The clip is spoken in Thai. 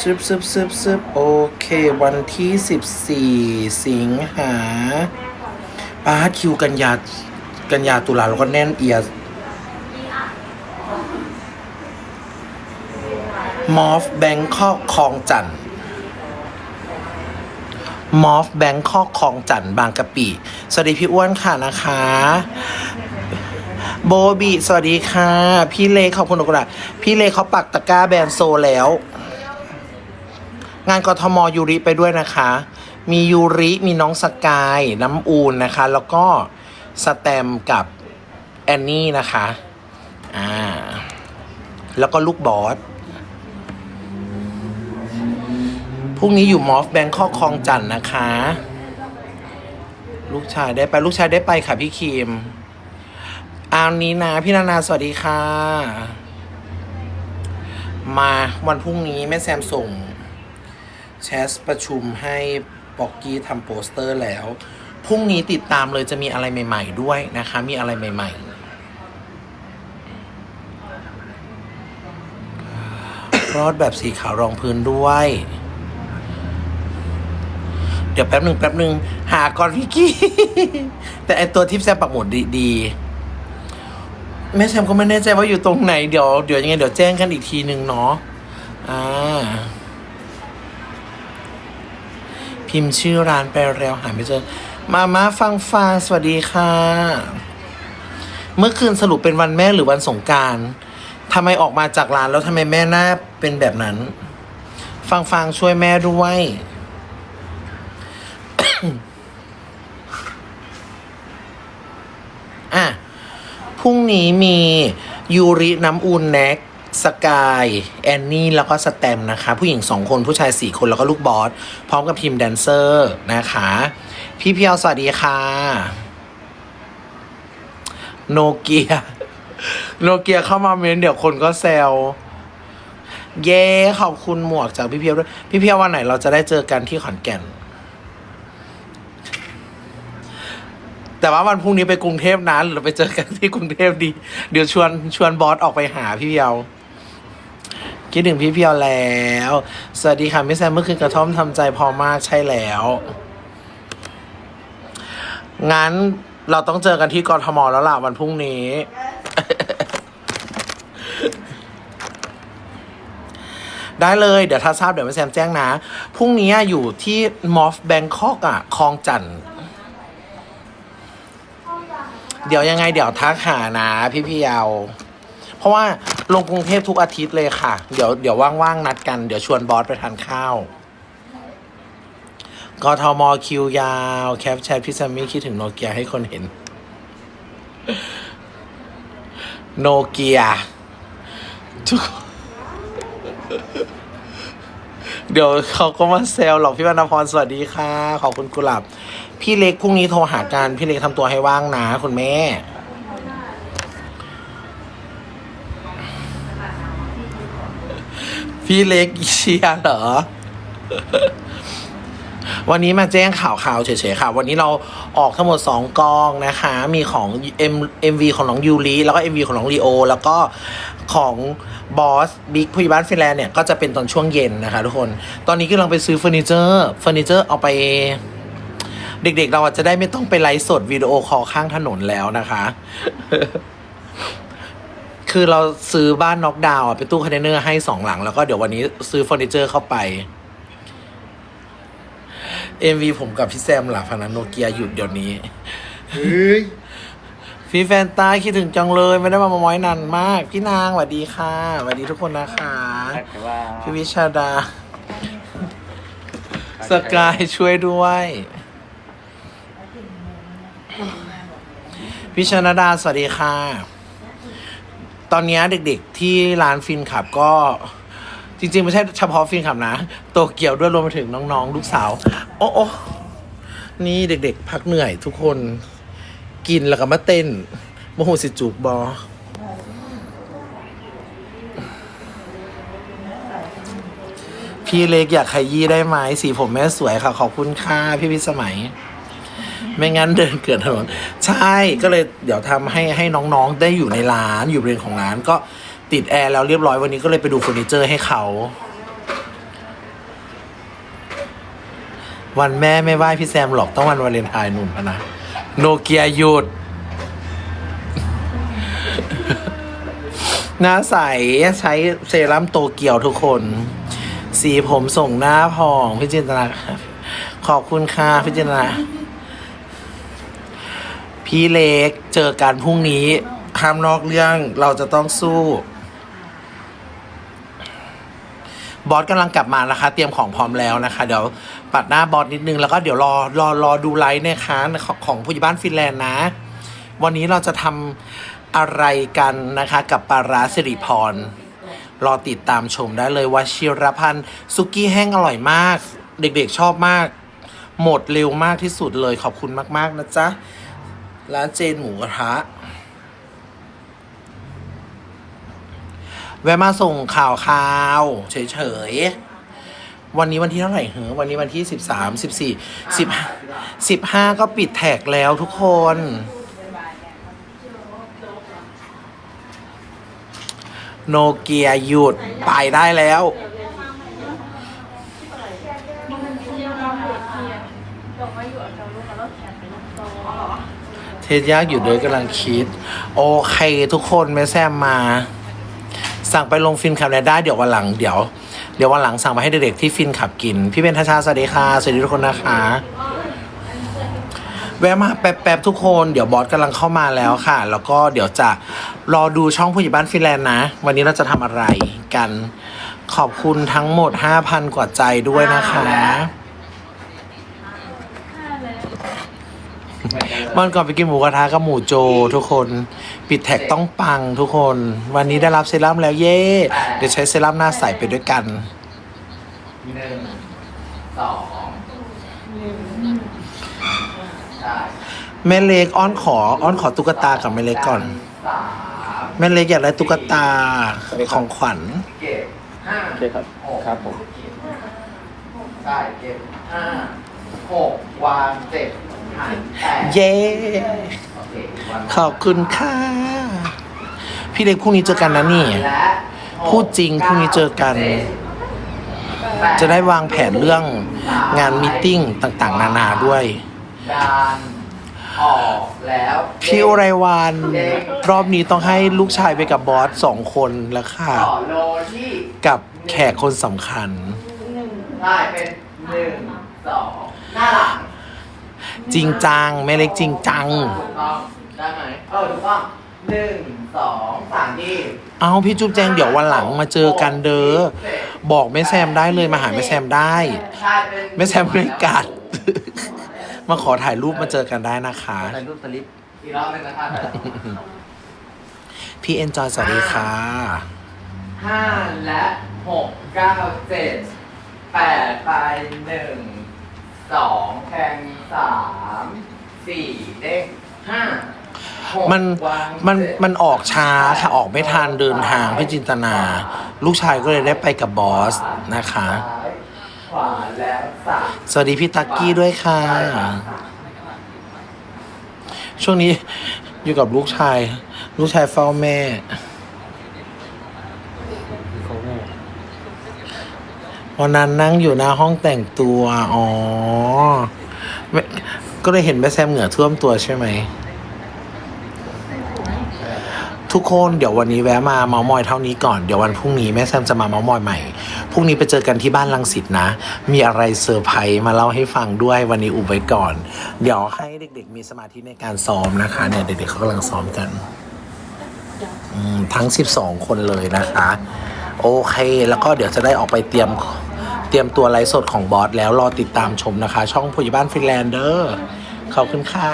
ซึบซึบซึบซึบโอเค วันที่สิบสี่สิงหาป้าคิวกันยากันยาตุลาแล้วก็แน่นเอียมอฟแบงคอกคลองจันทน์มอฟแบงคอกคลองจันทน์บางกะปิสวัสดีพี่อ้วนค่ะนะคะ โบบีสวัสดีค่ะ พี่เลขอบคุณกคนพี่เลเขาปักตะกร้าแบรนด์โซแล้ว งานกทมยูริไปด้วยนะคะ มียูริมีน้องสกาย น้ำอูนนะคะ แล้วก็สแตมกับแอนนี่นะคะอ่าแล้วก็ลูกบอสพรุ่งนี้อยู่มอฟแบงคอกคลองจันทน์นะคะ ลูกชายได้ไปลูกชายได้ไปค่ะพี่คิมอาวนี้นะพี่นานาสวัสดีค่ะ มาวันพรุ่งนี้แม่แซมส่ง แชสประชุมให้บ็อกกี้ทำโปสเตอร์แล้ว พรุ่งนี้ติดตามเลยจะมีอะไรใหม่ ๆ ด้วยนะคะ มีอะไรใหม่ ๆ รอดแบบสีขาวรองพื้นด้วย เดี๋ยวแป๊บหนึ่งแป๊บหนึ่งหาก่อนพี่กี้ แต่ไอตัวทิปแซมปักหมุดดีๆแม่แซมก็ไม่แน่ใจว่าอยู่ตรงไหน เดี๋ยวเดี๋ยวยังไงเดี๋ยวแจ้งกันอีกทีหนึ่งเนาะอ่า พิมพ์ชื่อร้านไปแล้วหาไม่เจอ มาม่าฟังฟังสวัสดีค่ะ เมื่อคืนสรุปเป็นวันแม่หรือวันสงการทำไมออกมาจากร้านแล้วทำไมแม่หน้าเป็นแบบนั้น ฟังฟังช่วยแม่ด้วยอะพรุ่งนี้มียูริน้ำอูนแน็ก สกายแอนนี่แล้วก็สแตมนะคะ ผู้หญิงสองคนผู้ชายสี่คนแล้วก็ลูกบอส พร้อมกับทีมแดนเซอร์นะคะ พี่เพียวสวัสดีค่ะ โนเกีย โนเกียเข้ามาเมนเดี๋ยวคนก็แซวเย้ขอบคุณหมวกจากพี่เพียวด้วย พี่เพียววันไหนเราจะได้เจอกันที่ขอนแก่น แต่ว่าวันพรุ่งนี้ไปกรุงเทพนะหรือไปเจอกันที่กรุงเทพดี เดี๋ยวชวนชวนบอสออกไปหาพี่เพียว คิดถึงพี่เพียวแล้ว สวัสดีค่ะมิสแซมเมื่อคืนกระท่อมทำใจพอมากใช่แล้ว งั้นเราต้องเจอกันที่กรทมแล้วล่ะวันพรุ่งนี้ ได้เลยเดี๋ยวถ้าทราบเดี๋ยวมิสแซมแจ้งนะ พรุ่งนี้อยู่ที่มอฟแบงคอกอะคลองจันทน์เดี๋ยวยังไงเดี๋ยวทักหานะพี่เพียาเพ ราะว่าลงกรุงเทพทุกอาทิตย์เลยค่ะ เดี๋ยวเดี๋ยวว่างๆนัดกัน เดี๋ยวชวนบอสไปทานข้าวกทมคิวยาว แคปแชทพี่แซมมี่คิดถึงโนเกียให้คนเห็น โนเกียทุกเดี๋ยวเขาก็มาแซวหรอกพี่วรรณพรสวัสดีค่ะ ขอบคุณกุหลาบพี่เล็กพรุ่งนี้โทรหากันพี่เล็กทำตัวให้ว่างนะคุณแม่ พี่เล็กเชียร์เหรอ วันนี้มาแจ้งข่าวข่าวเฉยๆค่ะ วันนี้เราออกทั้งหมด 2 กองนะคะ มีของ M MV ของน้องยูริแล้วก็ MV ของน้องลีโอ แล้วก็ของบอสบิ๊กผู้ใหญ่บ้านฟินแลนด์เนี่ย ก็จะเป็นตอนช่วงเย็นนะคะทุกคน ตอนนี้กำลังไปซื้อเฟอร์นิเจอร์เฟอร์นิเจอร์เอาไปเด็กๆ เราจจะได้ไม่ต้องไปไลฟ์สดวิดีโอคอลข้างถนนแล้วนะคะ คือเราซื้อบ้านน็อกดาวน์อะเป็นตู้คอนเทนเนอร์ให้สองหลัง แล้วก็เดี๋ยววันนี้ซื้อเฟอร์นิเจอร์เข้าไป MV ผมกับพี่แซมหลับพนันโนเกียหยุดเดี๋ยวนี้ เฮ้ยพี่แฟนตายคิดถึงจังเลย ไม่ได้มามาม้อยนานมาก พี่นางสวัสดีค่ะสวัสดีทุกคนนะคะ แต่ว่าพี่วิชาดา สกายช่วยด้วย พี่ชนดาสวัสดีค่ะ ตอนนี้เด็กๆที่ร้านฟินขับก็จริงๆ ไม่ใช่เฉพาะฟินขับนะ โตเกียวด้วยรวมไปถึงน้องๆ ลูกสาว โอ้โอนี่เด็กๆ พักเหนื่อยทุกคนกินแล้วก็มาเต้นโมโหสิจูบบอพี่เล็กอยากขยี้ได้ไหมสีผมแม่สวยค่ะ ขอบคุณค่ะ พี่พิสมัย ไม่งั้นเดินเกิดถนนใช่ก็เลยเดี๋ยวทำให้ให้น้องๆ ได้อยู่ในร้านอยู่บริเวณของร้านก็ติดแอร์แล้วเรียบร้อยวันนี้ก็เลยไปดูเฟอร์นิเจอร์ให้เขา วันแม่ไม่ไหว้พี่แซมหรอกต้องวันวาเลนไทน์นุ่นนะ โนเกียหยุดหน้าใสใช้เซรั่มโตเกียวทุกคน สีผมส่งหน้าผ่องพี่จินตนาขอบคุณค่ะพี่จินตนา พี่เล็กเจอกันพรุ่งนี้ห้ามนอกเรื่องเราจะต้องสู้ บอสกำลังกลับมานะคะ เตรียมของพร้อมแล้วนะคะ เดี๋ยวปัดหน้าบอสนิดนึงแล้วก็เดี๋ยวรอรอรอดูไลฟ์นะคะของของผู้ใหญ่บ้านฟินแลนด์นะ วันนี้เราจะทำอะไรกันนะคะกับปาราสิริพร รอติดตามชมได้เลยวชิรพันธ์ซุกี้แห้งอร่อยมาก เด็กๆชอบมาก หมดเร็วมากที่สุดเลยขอบคุณมาก ๆ นะจ๊ะ ร้านเจนหมูกระทะ แวะมาส่งข่าวข่าวเฉยๆ วันนี้วันที่เท่าไหร่เหรอวันนี้วันที่สิบสามสิบสี่สิบสิบห้าก็ปิดแท็กแล้วทุกคน โนเกียหยุดไปได้แล้ว เทสยากอยู่ด้วยกำลังคิด โอเคทุกคนแม่แซมมา สั่งไปลงฟินขับได้เดี๋ยววันหลังเดี๋ยว เดี๋ยววันหลังสั่งไปให้เด็กๆที่ฟินขับกิน พี่เบนทชาสวัสดีค่ะสวัสดีทุกคนนะคะแวะมาแป๊บๆทุกคนเดี๋ยวบอสกำลังเข้ามาแล้วค่ะ แล้วก็เดี๋ยวจะรอดูช่องผู้ใหญ่บ้านฟินแลนด์นะ วันนี้เราจะทำอะไรกัน ขอบคุณทั้งหมด 5,000 กว่าใจด้วยนะคะ วันก่อนไปกินหมูกระทะกับหมูโจทุกคนปิดแท็กต้องปังทุกคน วันนี้ได้รับเซรั่มแล้วเย่เดี๋ยวใช้เซรั่มหน้าใสไปด้วยกันหนึ่งสองใช่แม่เล็กอ้อนขออ้อนขอตุ๊กตากับแม่เล็กก่อน สามแม่เล็กอยากได้ตุ๊กตาของขวัญ เก็บห้าโอเคครับ หกครับผม ใช่เก็บห้าหกวางเจ็ดหายแปด เย้ ขอบคุณค่ะ พี่เล็กพรุ่งนี้เจอกันนะนี่ พูดจริงพรุ่งนี้เจอกัน จะได้วางแผนเรื่องงานมิทติ้งต่างๆ นานาด้วยพี่อุไรวันรอบนี้ต้องให้ลูกชายไปกับบอสสองคนแล้วค่ะ กับแขกคนสำคัญใช่เป็นหนึ่งสองน้าหลัง จริงจังแม่เล็กจริงจัง ถูกต้องได้ไหมเออถูกต้องหนึ่งสองสามที่เอาพี่จุ๊บแจงเดี๋ยววันหลังมาเจอกันเด้อบอกแม่แซมได้เลยมาหาแม่แซมได้ ใช่เป็นแม่แซมไม่กัด มาขอถ่ายรูปมาเจอกันได้นะคะถ่ายรูปสลิปอีกรอบหนึงนะครับพี่เอนจอยสวัสดีค่ะ ห้าและหกเก้าเจ็ดแปดไปหนึ่ง สองแทงสามสี่เด้งห้าหกมันวางมันเจ็ดมันออกช้าค่ะออกไม่ทันเดินทางพี่จินตนา ลูกชายก็เลยได้ไปกับบอสนะคะ ซ้ายขวาแล้วสาม สวัสดีพี่ตักกี้ด้วยค่ะ ช่วงนี้อยู่กับลูกชาย ลูกชายเฝ้าแม่ เขาแม่ วันนั้นนั่งอยู่หน้าห้องแต่งตัว อ๋อ ก็เลยเห็นแม่แซมเหงื่อท่วมตัวใช่ไหม ทุกคนเดี๋ยววันนี้แวะมาเมาส์มอยเท่านี้ก่อน เดี๋ยววันพรุ่งนี้แม่แซมจะมาเมาส์มอยใหม่ พรุ่งนี้ไปเจอกันที่บ้านลังสิตนะ มีอะไรเซอร์ไพรส์มาเล่าให้ฟังด้วยวันนี้อุบไว้ก่อน เดี๋ยวให้เด็กๆ มีสมาธิในการซ้อมนะคะเนี่ยเด็กๆเขากำลังซ้อมกัน ทั้ง 12 คนเลยนะคะ โอเค แล้วก็เดี๋ยวจะได้ออกไปเตรียมเตรียมตัวไลฟ์สดของบอสแล้วรอติดตามชมนะคะ ช่องผู้ใหญ่บ้านฟินแลนด์เดอร์ขอบคุณค่ะ